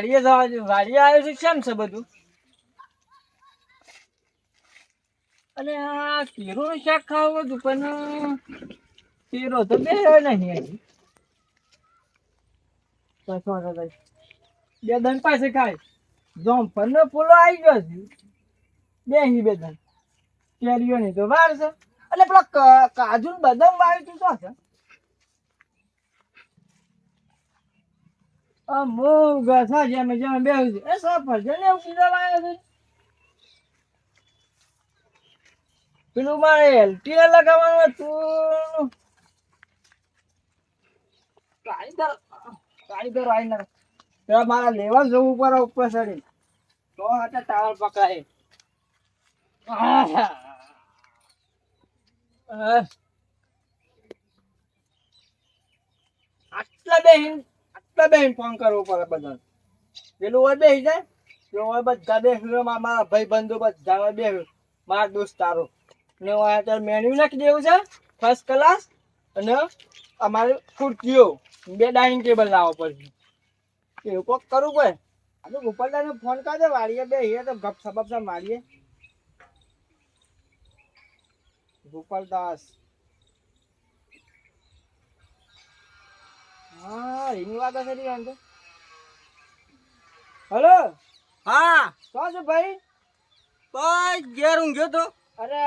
વાડીએ જવા વાડીએ આવ્યો છે, કેમ છે બધું? અને આ કેરોનું શાક ખાવું હતું, પણ કેરો તો બે નહીં નહીં. બે દન પાસે ખાય. જોમફળનો ફૂલો આવી ગયો છે. બે હી બે દન. કેરીઓ ની તો વાર છે. અને પેલા કાજુ ને બદામ વાવ્યું તું શું છે. અમુક ગાથા જેમ જેમ બે એ એ સફરજન એવું કીધા વાવ્યો છે. પેલું મારે એલટી લગાવવાનું હતું. કારીગર કારીગર આવી ના. પેલા મારા લેવા જવું પડે ઉપર ચડી તો હતા ટાવર પકડાય. આટલા બે આટલા બેહીન ફોન કરવો પડે બધા પેલું હોય બેસી જાય, પેલું હોય બધા બેસ્યું મારા ભાઈ બંધુ બધા હોય બેસ્યું મારા દોસ્તારો ને અત્યારે મેન્યુ નાખી દેવું છે ફર્સ્ટ ક્લાસ અને અમારે ખુરશીઓ. બે ડાઇનિંગ ટેબલ લાવવા પડશે. એવું કોક કરવું પડે. આપણે ગોપાલદાને ફોન કરજે, વાળીએ બે એ તો ગપ સપપ મારીએ. ગોપાલદાસ. હા એની વાત હશે નહીં તો હલો? હા. શું છે ભાઈ? બસ ઘેર ઊંઘ્યો તો. અરે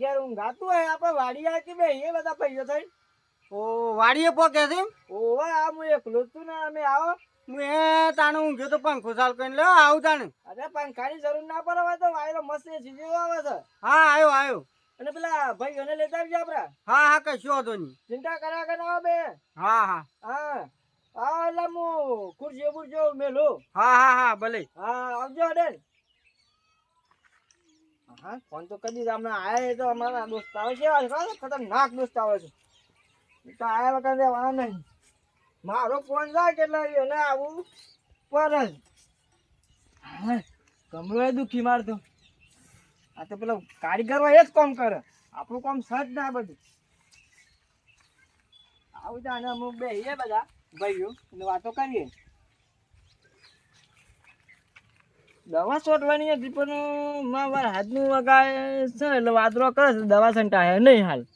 ઘેર ઊંઘાતું હોય આપણે વાડી આવી બે એ બધા પૈસા થઈ ઓ વાડીએ પોકે છે? ઓવે આ હું એકલો તું ને અમે આવો. હું એ તાણે ઊંઘ્યો તો પંખો ચાલ કરીને લો આવું તાણે. અરે પંખાની જરૂર ના પડે તો વાયરો મસ્ત સીધી આવે છે. હા આવ્યો આવ્યો અને પેલા ભાઈ એને લેતા આવજો આપડા. હા હા કશું હતો નહીં. ચિંતા કર્યા કે ના બે. હા હા. હા. હા એટલે હું ખુરશીઓ બુરશીઓ મેલું હા હા હા ભલે. હા આવજો અડેન હા ફોન તો કદી જ હમણાં આયા તો અમારા દોસ્ત આવે છે, ખતરનાક દોસ્ત આવે છે. તો આયા વખતે વાળા નહીં. મારો ફોન જાય કેટલા એને આવું પર જ. હા કમરો દુખી મારતો. આ તો પેલો કારીગર એ જ કામ કરે. આપણું કામ સજ ના બધું. આવું તો અને અમુક બે બધા ભાઈઓ અને વાતો કરીએ. દવા છોટવાની હતી પણ મારા હાથનું વગાડે છે, એટલે વાદરો કરે છે, દવા છંટાય નહીં હાલ.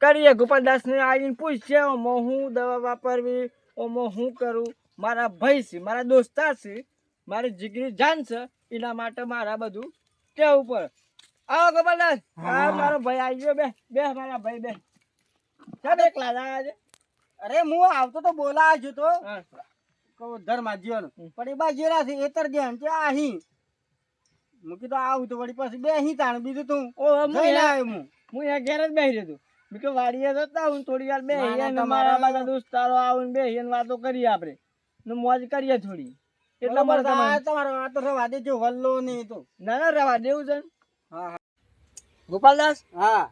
કરીએ, ગોપાલદાસને આવીને પૂછશે ઓમાં હું દવા વાપરવી? ઓમાં હું કરું? મારા ભાઈ છે, મારા દોસ્તાર છે, મારી જીગરી જાન છે, એના માટે મારા બધું કેવું ઉપર? આવો ગોપાલદાસ હા મારો ભાઈ આવી ગયો. બે બે મારા ભાઈ બે. કેમ એકલા છે? અરે હું આવતો તો બોલા છું તો. કહું ધર્મા જીવન. પણ એ બાજુ છે એતર ધ્યાન છે આહી હું. કીધું આવું તો વળી પાછી બે અહીં તાણ બીજું તું. ઓ હું આવ્યો હું. હું અહીંયા ઘેર જ બેસી રહ્યો મેં કે વાડીએ જતા હું થોડી વાર બે મારા બધા દોસ્તારો આવું બે વાતો કરીએ આપણે. મોજ કરીએ થોડી. આ તમને- તમારો આ તો રવા દેજો વલ્લો ને તો. ના ના રવા દેવું છે હા હા. ગોપાલદાસ હા.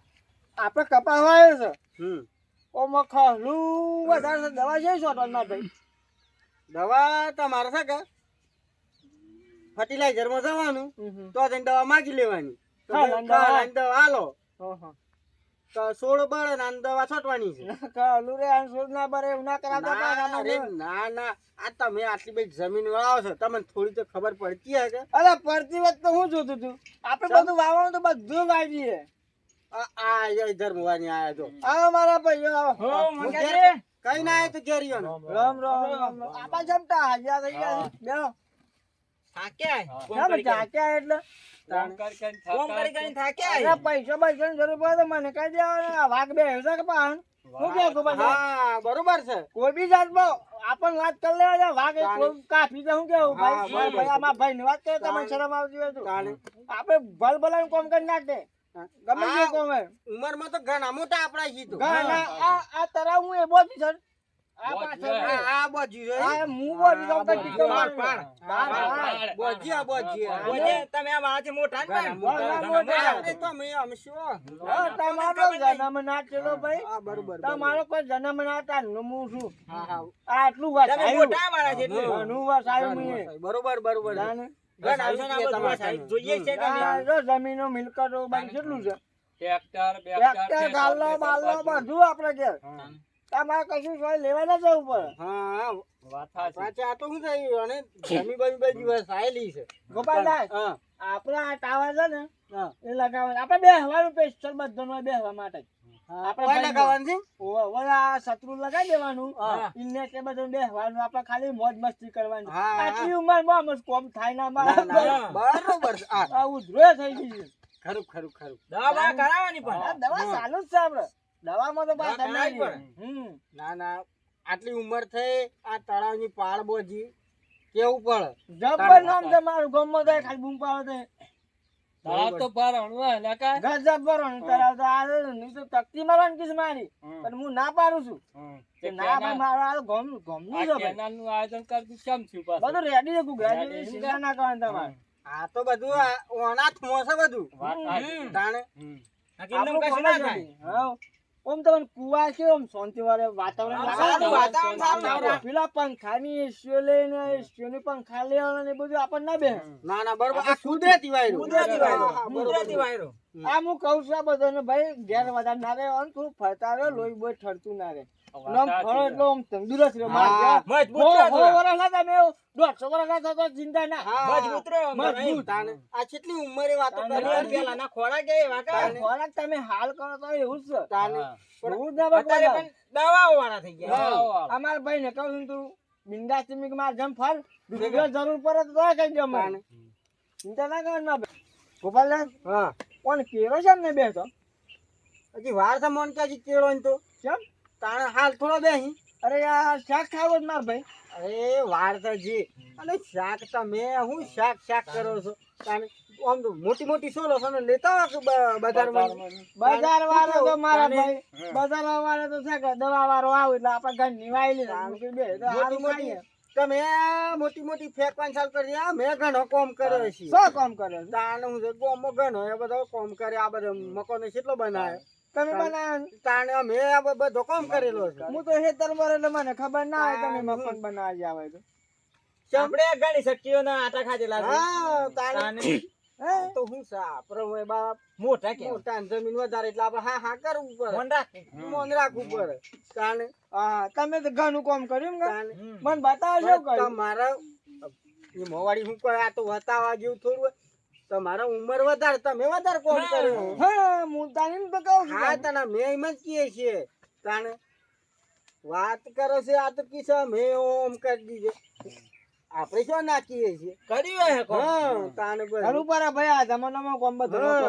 આપણે કપા વાયો છે. હમ. ઓમાં ખલું વધારે દવા છે શોટમાં ભાઈ. દવા તમારે છે કે? ફર્ટિલાઇઝરમાં જવાનું. તો જઈને દવા માગી લેવાની. દવા- દવા હાલો હા, હા. તો સોળ બળે ને દવા છોટવાની છે. ખલું રે આ શોધ ના ભરે એવું ના કરાવતા અરે ના ના આ તમે આટલી બધી જમીન વાળો છો તમને થોડી તો ખબર પડતી હશે. અરે પડતી વખત તો હું જોતું તું? આપણે બધું વાવવાનું તો બધું વાવી દઈએ આ એ આયા તો આવો મારા ભાઈઓ આવો. હું કઈ ના આયા તો ઘેરીઓ ને. રામ રામ. આપા જમતા હાજ્યા થઈ ગયા. બેહો. થાક્યા એટલે? પૈસા જરૂર પડે મને દેવાનું. વાઘ બે કે બરોબર છે. કોઈ બી વાત કરી લેવા દે. વાઘ કેવું ભાઈ. ભાઈ વાત કરે તમને. શરમ આવતી હોય તો. આપણે ભલ ભલાનું કોમ કરી નાખે ગમે તે કામ. હોય. તો ઘણા મોટા આપણા છીએ ઘણા. આ આ તરાવ હું એ બોજી છે. તમારો જન્મ ના ચલો ભાઈ. હા બરોબર તમારો કોઈ જન્મ ના હું છું. હા હા. આ આટલું વાત. બરોબર બરોબર. કે જમીનો મિલકતો બાકી કેટલું છે? ટ્રેક્ટર ટ્રેક્ટર, ગાલ્લો, બાલ્લો બધું આપણે ઘેર. તમારે કશું સોય લેવા ના જવું પડે. હા આ તો શું થયું અને જમી બમી બધી દિવસ આયેલી છે. ગોપાલદાસ આપણે આ ટાવર છે ને એ લગાવવાનું. આપણે બે હવાનું સ્પેશિયલ બધાનો બે હવા માટે. આપણે લગાવવાનું છે? શત્રુ લગાવી દેવાનું. ઇન્ને કે બધું બે હવાનું આપણે ખાલી મોજ મસ્તી કરવાની. આટલી ઉંમરમાં આમ કોમ થાય ના બરોબર. આ. ઉધરો થઈ ગઈ છે. ખરું ખરું ખરું. દવા કરાવવાની પણ. પણ દવા ચાલુ જ છે આપણે દવામાં તો પાછા નહીં કરાવવી હમ. ના ના. આટલી ઉંમર થઈ આ તળાવની પાળ બોજી. કેવું પડે જબ્બર નામ છે મારું ગમો થાય ખાલી બૂમ પાડો તળાવ તો તો ગજબ્બર તળાવ તો આ નહીં તો તકતી મારવાની કિસ મારી. પણ હું ના પાડું છું. કે ના ભાઈ મારો આ ગમ ગમનું છે ભાઈ. બધું રેડી છે ગુજરાતી Ready છે. ચિંતા ના કરવાનું તમારે. આ તો બધું આ ઓનાથમાં છે બધું. તાણે? આપણું કશું ના થાય હા. ઓમ તમને કુવા છે ઓમ શાંતિ વાળે વાતાવરણ પેલા પંખા ની એસીઓ લઈને એસીઓની પંખા લેવાના ને બધું આપણને ના બે ના ના બરોબર. આ કુદરતી વાયરો. કુદરતી વાયરો. કુદરતી વાયરો. આ હું કહું છું આ બધાને ભાઈ ઘેર વધારે ના રહે થોડું ફરતા રહે લોહી બોય ઠરતું ના રહે. અને આમ ફરો આમ તંદુરસ્ત રહે. મારે મજબૂત હો- રહે હો થોડા. વરસ ના તમે દોઢસો વરસ ના થતો ચિંતા ના. હા, મજબૂત. મજબૂત. આ કેટલી ઉંમરે વાતો તાણે કરી પેલાના ખોરાક એ આ ખોરાક તમે હાલ કરો તો એવું જ છે. તાણે ના ભાઈ અત્યારે બોલાય. પણ દવાઓ વાળા થઈ ગયા. હા. ભાઈ ને કહું તું બિંદાસ તમે કે મારે જેમ ફર જરૂર પડે તો કઈ ગમે ચિંતા ના કર ના ભાઈ. હા. કોણ કેરો છે ને બેસો હજી વાર છે મોન કે હજી કેળો ને તો? કેમ? તાણે હાલ થોડો બેહી અરે યાર શાક ખાવો જ માર ભાઈ. અરે વાર્તાજી અને શાક તમે હું શાક શાક કરો છો. તાણે આમ મોટી મોટી સોલો છો ને લેતા આવો બજારમાં? બજાર વાળો તો મારા ભાઈ. બજાર વાળો તો છે કે દવા વાળો આવે એટલે આપણે ઘર તો મોટી મોટી તમે મોટી મોટી ફેંકવાની ચાલ કરી આ મેં ઘણો કોમ કર્યો છે. શું કોમ કર્યો? તાણે હું ગોમો ઘણો એ બધો કોમ કરે આ બધો મકાનો કેટલો બનાવે તમે મને તાણે અમે આ બધો કામ કરેલો છે. હું તો હેતર મરે એટલે મને ખબર ના હોય તમે મકાન બનાવી આવે તો ચામડે ઘણી શક્તિઓ ના આટા ખાધેલા હા તાણે તો હું સા પ્રભુ એ બાપ મોટા કે મોટા જમીન વધારે એટલે આપણે હા હા કરવું પડે. મન રાખવું મન રાખવું પડે. તાણે હા તમે તો ઘણું કામ કર્યું ને મને બતાવો શું કર્યું તમારા મોવાડી હું કરે આ તો બતાવવા જેવું થોડું હોય. તમારા ઉંમર વધારે તમે વધારે કોમ કર્યો હા મુલતાની તો કહું છું હા તને મેં એમ જ કહીએ છીએ. તાણે વાત કરો છે આ તો કિસ્સો મેં ઓમ કરી દીધો. આપણે શું ના કહીએ છીએ હા તાણે બસ. ઘણું પર ભાઈ આ જમાનામાં કોમ બધું હા.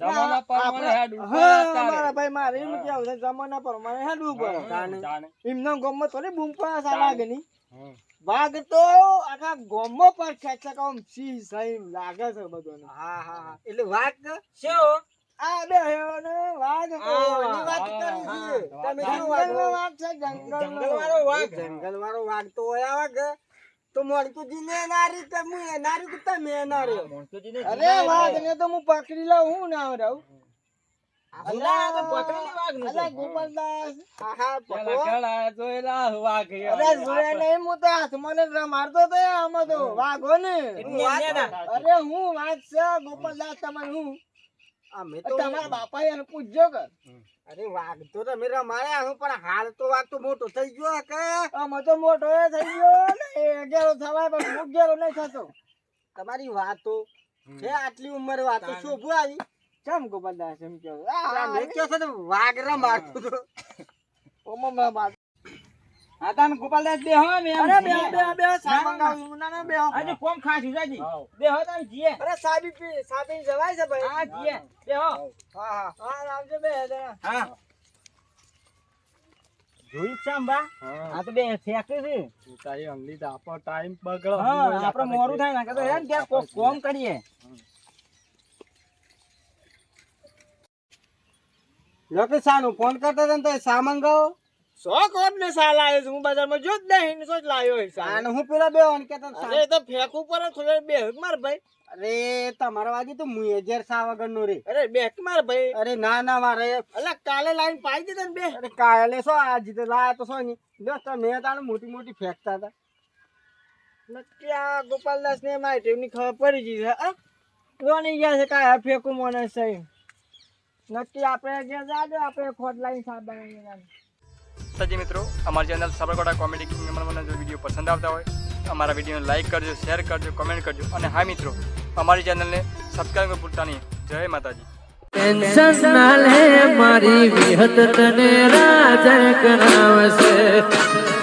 જમાના પ્રમાણે હેડવું પડે હા, મારા ભાઈ મારે એમ કેવું છે જમાના પ્રમાણે હેડવું પડે તાણે. એમના ગામમાં થોડી બૂમ પડે વાઘની હમ. વાઘ તો આખા ગામમાં પણ ખેંચે કામ સી સહી લાગે છે બધું હા હા હા. એટલે વાઘ કર. આ બે ને વાઘ તો આ વાત કરી છે. તમે જંગલનો વાઘ. છે જંગલનો જંગલવાળો વાઘ. જંગલ વાળો વાઘ તો હોય આવે કે તો મોણકુજી ને નારી કે હું કે તમે એ નારી અરે વાઘ ને તો હું પકડી લઉં હું ના રહું. તમારા બાપા એને પૂછજો કે? અરે વાઘ તો તમે રમાડ્યા હું પણ હાલ તો વાઘ તો મોટો થઈ ગયો કે? આમાં તો મોટો એ થઈ ગયો ને અગિયારો થવાય પણ અગિયારો નહીં થતો. તમારી વાતો. છે આટલી ઉંમર વાતો શોભું આવી? કેમ ગોપાલદાસ એમ કહો. આ મેં કહ્યો છે ને વાઘ રમાડતો તો હા તમે ગોપાલદાસ બે હો બે અરે બે બે બે સામાન ગાવું ના ના બે આજે કોમ ખાસ ઉજાજી બે હો તાન જીએ. અરે સાબી પી સાબી જવાય છે ભાઈ. હા જીએ. બે હો. હા હા. હા આવજો બે હા. જોઈ ચાંબા આ તો બે ફેંકે છે. તારી અંગલી તો આપણો ટાઈમ બગડો. હા આપણે મોડું થાય ને કે તો હેન કે કોમ કરીએ. લોકે સાનું ફોન કરતા હતા ને તો સામાન ગયો. સો કોટ ને સા લાયો હું બજારમાં જો જ નહીં ને સો જ લાવ્યો અને હું પેલા બે કહેતા હતા, અરે તો ફેંકવું પડે થોડે બે માર ભાઈ. અરે તમારા વાગી તો મુએ ઝેર સા વગર નો રે. અરે બે માર ભાઈ. અરે ના ના મારે અલા કાલે લાઈન પાઈ દીધા ને બે. અરે કાલે સો આજ તો લાયા તો સો નહીં જો તમે તાણ મોટી મોટી ફેંકતા હતા. નક્યા ગોપાલદાસ ને મારી ટીમની ખબર પડી ગઈ છે આ રોની ગયા છે કાયા ફેંકું મને સહી નક્કી આપણે જે જાજો આપણે ખોટ લાઈન સાહેબ બનાવીને માતાજી મિત્રો અમારી ચેનલ સાબરકાંઠા કોમેડી કિંગમાં જો વીડિયો પસંદ આવતા હોય અમારા વિડીયોને લાઈક કરજો શેર કરજો કમેન્ટ કરજો. અને હા મિત્રો અમારી ચેનલને સબસ્ક્રાઈબ કરવું ભૂલતા નહીં. જય માતાજી. ટેન્શન ના લે મારી વિહત તને રાજ કરાવશે.